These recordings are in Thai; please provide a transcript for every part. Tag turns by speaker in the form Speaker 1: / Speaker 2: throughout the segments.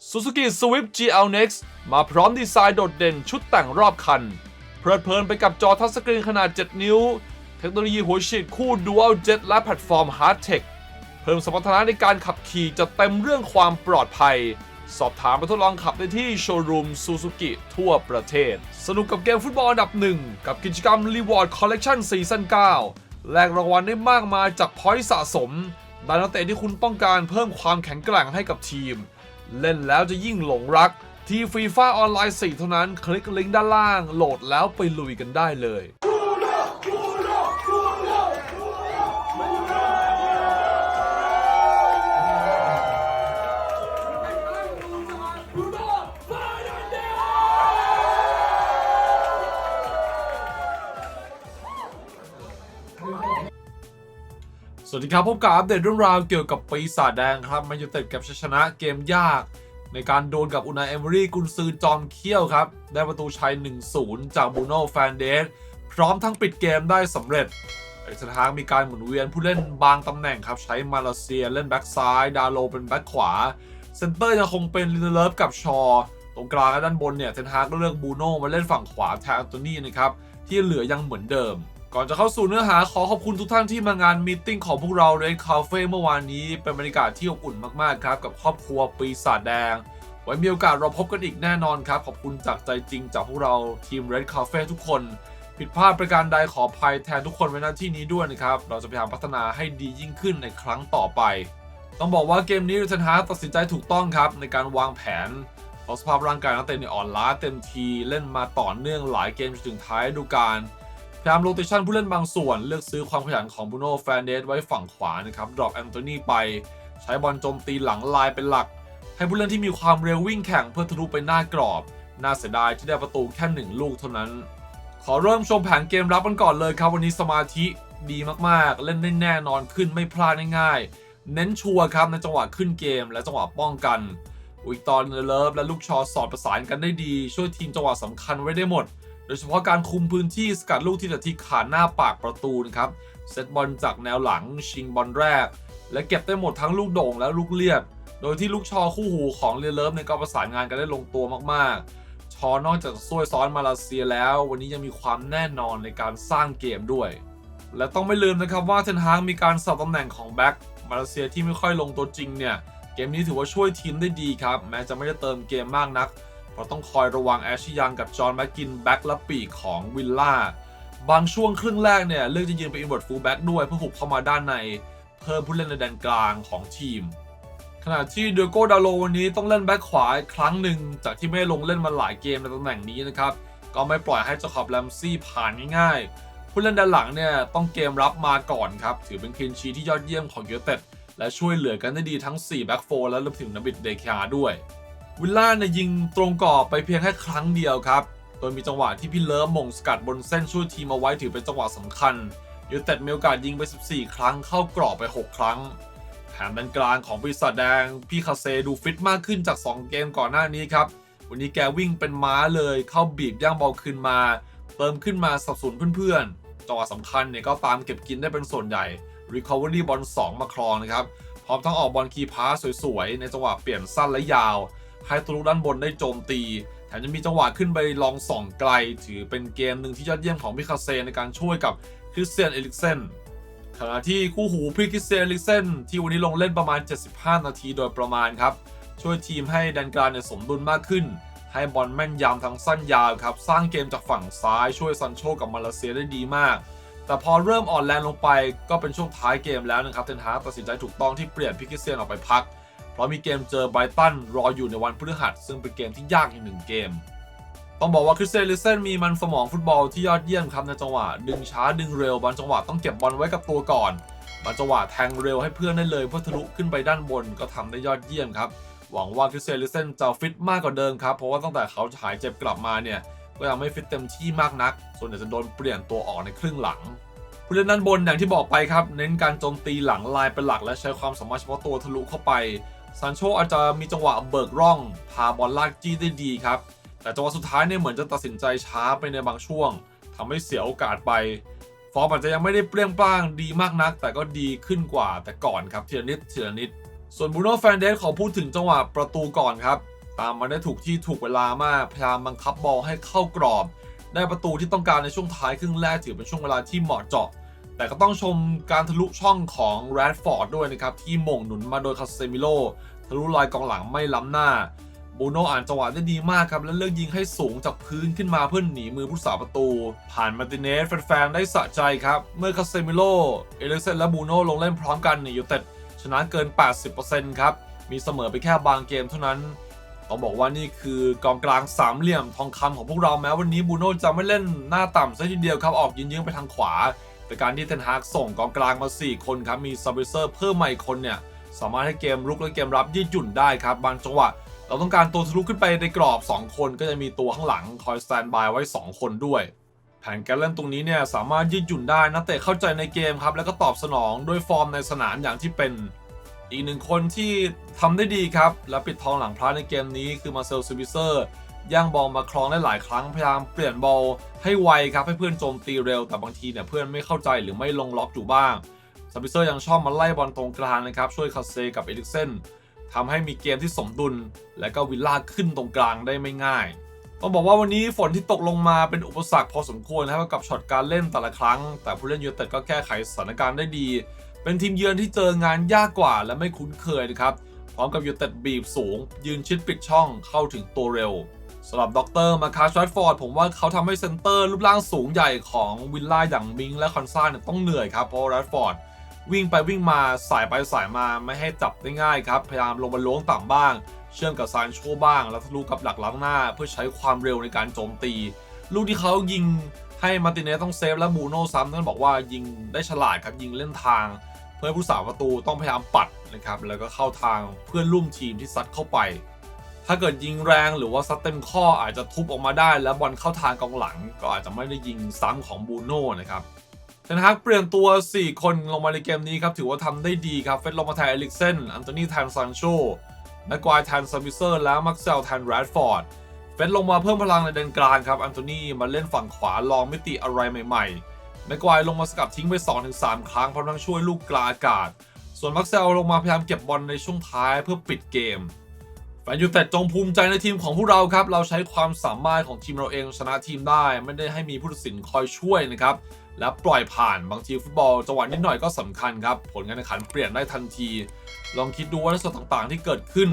Speaker 1: Suzuki Swift GL Next มาพร้อมดีไซน์โดดเด่นชุดแต่งรอบคัน เพลิดเพลินไปกับจอทัชสกรีนขนาด 7 นิ้ว เทคโนโลยีหัวฉีดคู่ Dual Jet และแพลตฟอร์ม Hard Tech เพิ่มสมรรถนะในการขับขี่จะเต็มเรื่องความปลอดภัย สอบถามไปทดลองขับได้ที่โชว์รูมซูซูกิทั่วประเทศ สนุกกับเกมฟุตบอลอันดับหนึ่งกับกิจกรรม Reward Collection ซีซั่น9แลกรางวัลได้มากมายจากพอยต์สะสมได้นักเตะที่คุณต้องการเพิ่มความแข็งแกร่งให้กับทีม เล่นแล้วจะยิ่งหลงรัก ที่ฟีฟ่าออนไลน์4เท่านั้น คลิกลิงก์ด้านล่าง โหลดแล้วไปลุยกันได้เลย สวัสดีครับพบกับอัปเดตเรื่องราวเกี่ยวกับปีศาจแดงครับมายู่ติดกับชัยชนะเกมยาก ในการโดนกับอุนายเอมรี่กุนซือจอมเขี้ยวครับ ได้ประตูชัย 1-0 จากบูโน่แฟนเดสพร้อมทั้งปิดเกมได้สำเร็จเอกสทางมีการหมุนเวียนผู้เล่นบางตำแหน่งครับ ใช้มาเลเซียเล่นแบ็กซ้าย ดาโลเป็นแบ็กขวา เซนเตอร์ยังคงเป็นลินเลิฟกับชอ ตรงกลางและด้านบนเนี่ยเทนฮากก็เลือกบูโน่มาเล่นฝั่งขวาแทนอันโตนี่นะครับที่เหลือยังเหมือนเดิม ก่อนจะเข้าสู่เนื้อหาขอขอบคุณทุกท่านที่มางานมีติ้งของพวกเรา Red Cafe เมื่อวานนี้เป็นบรรยากาศที่อบอุ่นมากๆครับ กับครอบครัวปีศาจแดง ไว้มีโอกาสเราพบกันอีกแน่นอนครับ ขอบคุณจากใจจริงจากพวกเราทีม Red Cafe ทุกคน ผิดพลาดประการใดขออภัยแทนทุกคนไว้หน้าที่นี้ด้วยนะครับ เราจะพยายามพัฒนาให้ดียิ่งขึ้นในครั้งต่อไป ต้องบอกว่าเกมนี้เทนฮากตัดสินใจถูกต้องครับในการวางแผนเพราะสภาพร่างกายนักเตะเนี่ยอ่อนล้าเต็มทีเล่นมาต่อเนื่องหลายเกมจนถึงท้ายฤดูกาล พยามโรเตชันผู้เล่นบางส่วนเลือกซื้อความขยันของบูโน่แฟนเดสไว้ฝั่งขวานะครับดรอปแอนโทนีไป ใช้บอลโจมตีหลังลายเป็นหลัก ให้ผู้เล่นที่มีความเร็ววิ่งแข่งเพื่อทะลุไปหน้ากรอบ น่าเสียดายที่ได้ประตูแค่หนึ่งลูกเท่านั้น ขอเริ่มชมแผนเกมรับกันก่อนเลยครับวันนี้สมาธิดีมากๆ เล่นได้แน่นอนขึ้นไม่พลาดง่ายๆ เน้นชัวร์ครับในจังหวะขึ้นเกมและจังหวะป้องกันอุยตอนเลิฟและลูกชอสอดประสานกันได้ดี ช่วยทีมจังหวะสำคัญไว้ได้หมด โดยเฉพาะการคุมพื้นที่สกัดลูกที่จะที่ขาหน้าปากประตูนะครับเซตบอลจากแนวหลังชิงบอลแรก และเก็บได้หมดทั้งลูกโด่งและลูกเลียด โดยที่ลูกชอคู่หูของเรียเลิฟในยก็ประสานงานกันได้ลงตัวมากๆ ชอนอกจากจะช่วยซ้อนมาเลเซียแล้ว วันนี้ยังมีความแน่นอนในการสร้างเกมด้วย และต้องไม่ลืมนะครับว่าเทนฮางมีการสับตำแหน่งของแบ็กมาเลเซียที่ไม่ค่อยลงตัวจริงเนี่ยเกมนี้ถือว่าช่วยทีมได้ดีครับ แม้จะไม่ได้เติมเกมมากนัก เพราะต้องคอยระวังแอชยังกับจอห์นแม็กกินแบ็กและปีกของวิลล่าบางช่วงครึ่งแรกเนี่ยเลือกจะยืนเป็นอินเวอร์ตฟูลแบ็กด้วยเพื่อหุบเข้ามาด้านใน เพิ่มผู้เล่นในแดนกลางของทีม ขณะที่เดโกดาโลวันนี้ต้องเล่นแบ็กขวาอีกครั้งหนึ่งจากที่ไม่ลงเล่นมาหลายเกมในตำแหน่งนี้นะครับก็ไม่ปล่อยให้จาขอบแลมซี่ผ่านง่ายๆผู้เล่นด้านหลังเนี่ยต้องเกมรับมาก่อนครับถือเป็นคลีนชีทที่ยอดเยี่ยมของยูเต็ดและช่วยเหลือกันได้ดีทั้ง4แบ็กโฟและรวมถึงนบิดเดคาด้วย วิลล่าเนี่ยยิงตรงกรอบไปเพียงแค่ครั้งเดียวครับ โดยมีจังหวะที่พี่เลิฟมงสกัดบนเส้นช่วยทีมเอาไว้ถือเป็นจังหวะสำคัญยูเต็ดมีโอกาสยิงไป 14 ครั้งเข้ากรอบไป 6 ครั้งแถมด้านกลางของปีศาจแดง พี่คาเซดูฟิตมากขึ้นจาก 2 เกมก่อนหน้านี้ครับ วันนี้แกวิ่งเป็นม้าเลยเข้าบีบย่างบอลคืนมา เติมขึ้นมาสับสนเพื่อนๆจังหวะสำคัญเนี่ยก็ตามเก็บกินได้เป็นส่วนใหญ่ Recovery บอล2มาครองนะครับพร้อมทั้งออกบอลคีย์พาสสวยๆ ในจังหวะเปลี่ยนสั้นและยาว ให้ตัวลูด้านบนได้โจมตีแถมยังมีจังหวะขึ้นไปลองส่องไกล ถือเป็นเกมหนึ่งที่ยอดเยี่ยมของพิคาเซในการช่วยกับคริสเตียนเอลิกเซนขณะที่คู่หูพรีคริสเตียนเอลิกเซนที่วันนี้ลงเล่นประมาณ 75 นาทีโดยประมาณครับ ช่วยทีมให้แดนกลางเนี่ยสมดุลมากขึ้น ให้บอลแม่นยำทั้งสั้นยาวครับ สร้างเกมจากฝั่งซ้ายช่วยซันโชกับมาเลเซียได้ดีมาก แต่พอเริ่มอ่อนแรงลงไปก็เป็นช่วงท้ายเกมแล้วนะครับเทนฮากตัดสินใจถูกต้องที่เปลี่ยนพิกิเซียนออกไปพัก ราะมีเกมเจอไบรตันรออยู่ในวันพฤหัส ซึ่งเป็นเกมที่ยากอีกหนึ่งเกม ต้องบอกว่าคริสเตียนลิเซนมีมันสมองฟุตบอลที่ยอดเยี่ยมครับในจังหวะ ดึงช้าดึงเร็วบางจังหวะต้องเก็บบอลไว้กับตัวก่อนบางจังหวะแทงเร็วให้เพื่อนได้เลยเพื่อทะลุขึ้นไปด้านบนก็ทำได้ยอดเยี่ยมครับหวังว่าคริสเตียนลิเซนจะฟิตมากกว่าเดิมครับเพราะว่าตั้งแต่เขาหายเจ็บกลับมาเนี่ยก็ยังไม่ฟิตเต็มที่มากนัก ส่วนใหญ่จะโดนเปลี่ยนตัวออกในครึ่งหลังผู้เล่นด้านบนอย่างที่บอกไปครับ เน้นการโจมตีหลังลายเป็นหลักและใช้ความสามารถเฉพาะตัวทะลุเข้าไป ซานโชอาจจะมีจังหวะเบิกร่อง พาบอลลากจี้ได้ดีครับ แต่จังหวะสุดท้ายเนี่ยเหมือนจะตัดสินใจช้าไปในบางช่วงทำให้เสียโอกาสไป ฟอร์มอาจจะยังไม่ได้เปรี้ยงปร้างดีมากนัก แต่ก็ดีขึ้นกว่าแต่ก่อนครับเทีละนิดเทีละนิด ส่วนบูโน่แฟนเดสขอพูดถึงจังหวะประตูก่อนครับ ตามมาได้ถูกที่ถูกเวลามากพยายามบังคับบอลให้เข้ากรอบ ได้ประตูที่ต้องการในช่วงท้ายครึ่งแรกถือเป็นช่วงเวลาที่เหมาะเจาะ แต่ก็ต้องชมการทะลุช่องของแรดฟอร์ดด้วยนะครับ ที่ม่งหนุนมาโดยคาเซมิโลทะลุลายกองหลังไม่ล้ำหน้าบูโนอ่านจังหวะได้ดีมากครับ และเลือกยิงให้สูงจากพื้นขึ้นมาเพื่อหนีมือผู้สาประตู ผ่านมาติเนสแฟนๆ ได้สะใจครับ เมื่อคาเซมิโลเอลิกเซนและบูโนลงเล่นพร้อมกันในยูเต็ดชนะเกิน 80%ครับ มีเสมอไปแค่บางเกมเท่านั้นต้องบอกว่านี่คือกองกลางสามเหลี่ยมทองคำของพวกเราแม้วันนี้บูโน่จะไม่เล่นหน้าต่ำซะทีเดียวครับ ออกยิงยิงๆไปทางขวา แต่การที่เทนฮากส่งกองกลางมา 4 คนครับ มีซับเบเซอร์เพิ่มมาอีกคนเนี่ย สามารถให้เกมรุกและเกมรับยืดหยุ่นได้ครับ บางจังหวะ เราต้องการตัวทะลุขึ้นไปในกรอบ 2 คนก็จะมีตัวข้างหลังคอยสแตนบายไว้ 2 คนด้วย แผนการเล่นตรงนี้เนี่ยสามารถยืดหยุ่นได้นักเตะเข้าใจในเกมครับแล้วก็ตอบสนองด้วยฟอร์มในสนามอย่างที่เป็นอีกหนึ่งคนที่ทำได้ดีครับ และปิดทองหลังพระในเกมนี้คือมาเซลซิบิเซอร์ ย่างบอลมาครองได้หลายครั้งพยายามเปลี่ยนบอลให้ไวครับให้เพื่อนโจมตีเร็ว แต่บางทีเนี่ยเพื่อนไม่เข้าใจหรือไม่ลงล็อกอยู่บ้างซาบิเซอร์ยังชอบมาไล่บอลตรงกลางนะครับช่วยคาเซกับเอริกเซนทำให้มีเกมที่สมดุล และก็วิลล่าขึ้นตรงกลางได้ไม่ง่ายต้องบอกว่าวันนี้ฝนที่ตกลงมาเป็นอุปสรรคพอสมควรนะครับกับช็อตการเล่นแต่ละครั้ง แต่ผู้เล่นยูเต็ดก็แก้ไขสถานการณ์ได้ดี เป็นทีมเยือนที่เจองานยากกว่าและไม่คุ้นเคยนะครับ พร้อมกับยูเต็ดบีบสูง ยืนชิดปิดช่องเข้าถึงตัวเร็ว สำหรับด็อกเตอร์มาคาร์ชแรดฟอร์ดผมว่าเขาทำให้เซนเตอร์รูปร่างสูงใหญ่ของวิลล่าอย่างมิงและคอนซ่าเนี่ยต้องเหนื่อยครับ เพราะแรดฟอร์ดวิ่งไปวิ่งมาสายไปสายมาไม่ให้จับได้ง่ายครับ พยายามลงมาล้วงต่ำบ้าง เชื่อมกับซานโชบ้าง แล้วทะลุกับหลักล้างหน้า เพื่อใช้ความเร็วในการโจมตี ลูกที่เขายิงให้มาติเนสต้องเซฟและบูโน่ซ้ำนั่นบอกว่ายิงได้ฉลาดครับยิงเล่นทาง เพื่อผู้สาประตูต้องพยายามปัดนะครับแล้วก็เข้าทางเพื่อนร่วมทีมที่ซัดเข้าไป ถ้าเกิดยิงแรงหรือว่าซัดเต็มข้ออาจจะทุบออกมาได้ แล้วบอลเข้าทางกองหลัง ก็อาจจะไม่ได้ยิงซ้ำของบูโน่นะครับเทนฮากเปลี่ยนตัว 4 คนลงมาในเกมนี้ครับ ถือว่าทำได้ดีครับ เฟดลงมาแทนเอลิกเซนอันโตนีแทนซานโชแม็กควายแทนซัมบิเซอร์แล้วมักเซลแทนแรดฟอร์ด เฟดลงมาเพิ่มพลังในแดนกลางครับอันโตนีมาเล่นฝั่งขวาลองมิติอะไรใหม่ๆแม็กควายลงมาสกัดทิ้งไป 2-3 ครั้งพร้อมทั้งช่วยลูกกลางอากาศ ส่วนมักเซลลงมาพยายามเก็บบอลในช่วงท้ายเพื่อปิดเกม แฟนยูไนเต็ดจงภูมิใจในทีมของพวกเราครับ เราใช้ความสามารถของทีมเราเองชนะทีมได้ ไม่ได้ให้มีผู้ตัดสินคอยช่วยนะครับ และปล่อยผ่านบางทีฟุตบอลจังหวะนิดหน่อยก็สำคัญครับ ผลการแข่งขันเปลี่ยนได้ทันที ลองคิดดูว่าในส่วนต่างๆ ที่เกิดขึ้น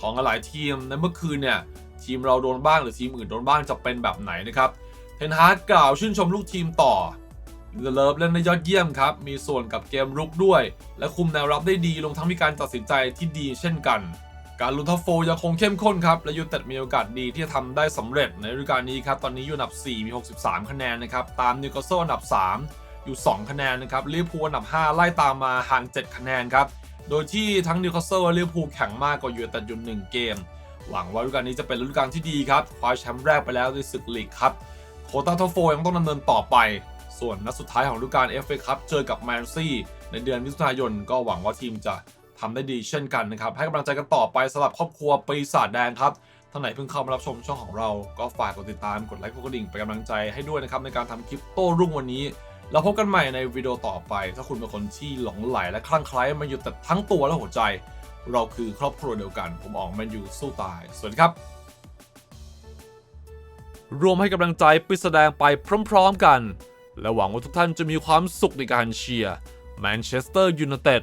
Speaker 1: ของหลายทีมในเมื่อคืนเนี่ยทีมเราโดนบ้างหรือทีมอื่นโดนบ้างจะเป็นแบบไหนนะครับเทนฮากกล่าวชื่นชมลูกทีมต่อเลิฟเล่นได้ยอดเยี่ยมครับมีส่วนกับเกมรุกด้วย และคุมแนวรับได้ดีลงทั้งมีการตัดสินใจที่ดีเช่นกัน การลุ้นท็อปโฟยังคงเข้มข้นครับ และยูเต็ดมีโอกาสดีที่จะทำได้สำเร็จในฤดูกาลนี้ครับ ตอนนี้อยู่อันดับ 4 มี 63 คะแนนนะครับ ตามนิวคาสเซิลอันดับ 3 อยู่ 2 คะแนนนะครับลิเวอร์พูลอันดับ 5 ไล่ตามมาห่าง 7 คะแนนครับ โดยที่ทั้งนิวคาสเซิลและลิเวอร์พูลแข่งมากกว่ายูเต็ดอยู่ 1 เกม หวังว่าฤดูกาลนี้จะเป็นฤดูกาลที่ดีครับคว้าแชมป์แรกไปแล้วในศึกลีกครับโคต้าท็อปโฟยังต้องดำเนินต่อไป ส่วนนัดสุดท้ายของฤดูกาล FA ครับเจอกับแมนซี่ในเดือนมิถุนายนก็หวังว่าทีมจะ ทำได้ดีเช่นกันนะครับ ให้กำลังใจกันต่อไปสำหรับครอบครัวปีศาจแดงครับท่านไหนเพิ่งเข้ามารับชมช่องของเรา ก็ฝากกดติดตามกดไลค์กดกระดิ่งเป็นกำลังใจให้ด้วยนะครับในการทำคลิปโต้รุ่งวันนี้แล้วพบกันใหม่ในวิดีโอต่อไป ถ้าคุณเป็นคนที่หลงไหลและคลั่งไคล้มาอยู่แต่ทั้งตัวและหัวใจ เราคือครอบครัวเดียวกัน ผมอ๋อกแมนยูสู้ตาย สวัสดีครับ รวมให้กำลังใจไปแสดงไปพร้อมๆกัน และหวังว่าทุกท่านจะมีความสุขในการเชียร์แมนเชสเตอร์ยูไนเต็ด